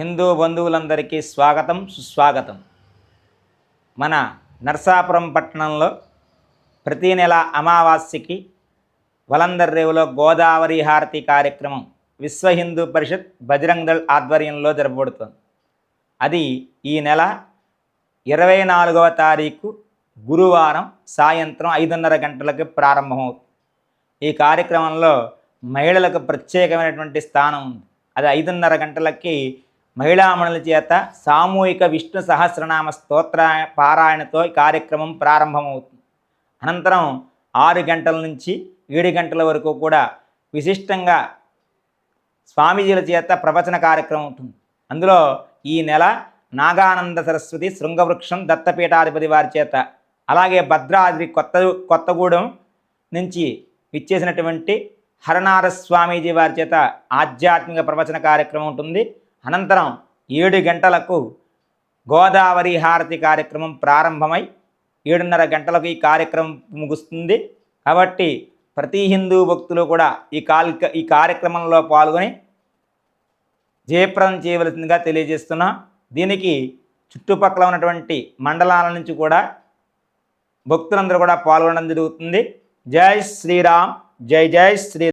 హిందూ బంధువులందరికీ స్వాగతం సుస్వాగతం. మన నర్సాపురం పట్టణంలో ప్రతీ నెల అమావాస్యకి వలందర్ రేవులో గోదావరి హారతి కార్యక్రమం విశ్వ హిందూ పరిషత్ బజరంగ్ దళ్ ఆధ్వర్యంలో జరపబడుతుంది. అది ఈ నెల ఇరవై నాలుగవ తారీఖు గురువారం సాయంత్రం ఐదున్నర గంటలకు ప్రారంభమవుతుంది. ఈ కార్యక్రమంలో మహిళలకు ప్రత్యేకమైనటువంటి స్థానం ఉంది. అది ఐదున్నర గంటలకి మహిళామణుల చేత సామూహిక విష్ణు సహస్రనామ స్తోత్ర పారాయణతో కార్యక్రమం ప్రారంభమవుతుంది. అనంతరం ఆరు గంటల నుంచి ఏడు గంటల వరకు కూడా విశిష్టంగా స్వామీజీల చేత ప్రవచన కార్యక్రమం ఉంటుంది. అందులో ఈ నెల నాగానంద సరస్వతి శృంగవృక్షం దత్తపీఠాధిపతి వారి చేత అలాగే భద్రాద్రి కొత్త కొత్తగూడెం నుంచి విచ్చేసినటువంటి హరనార స్వామీజీ వారి చేత ఆధ్యాత్మిక ప్రవచన కార్యక్రమం ఉంటుంది. అనంతరం ఏడు గంటలకు గోదావరి హారతి కార్యక్రమం ప్రారంభమై ఏడున్నర గంటలకు ఈ కార్యక్రమం ముగుస్తుంది. కాబట్టి ప్రతి హిందూ భక్తులు కూడా ఈ కాల్ ఈ కార్యక్రమంలో పాల్గొని జయప్రదం చేయవలసిందిగా తెలియజేస్తున్నా. దీనికి చుట్టుపక్కల ఉన్నటువంటి మండలాల నుంచి కూడా భక్తులందరూ కూడా పాల్గొనడం జరుగుతుంది. జై శ్రీరామ్ జై జై శ్రీ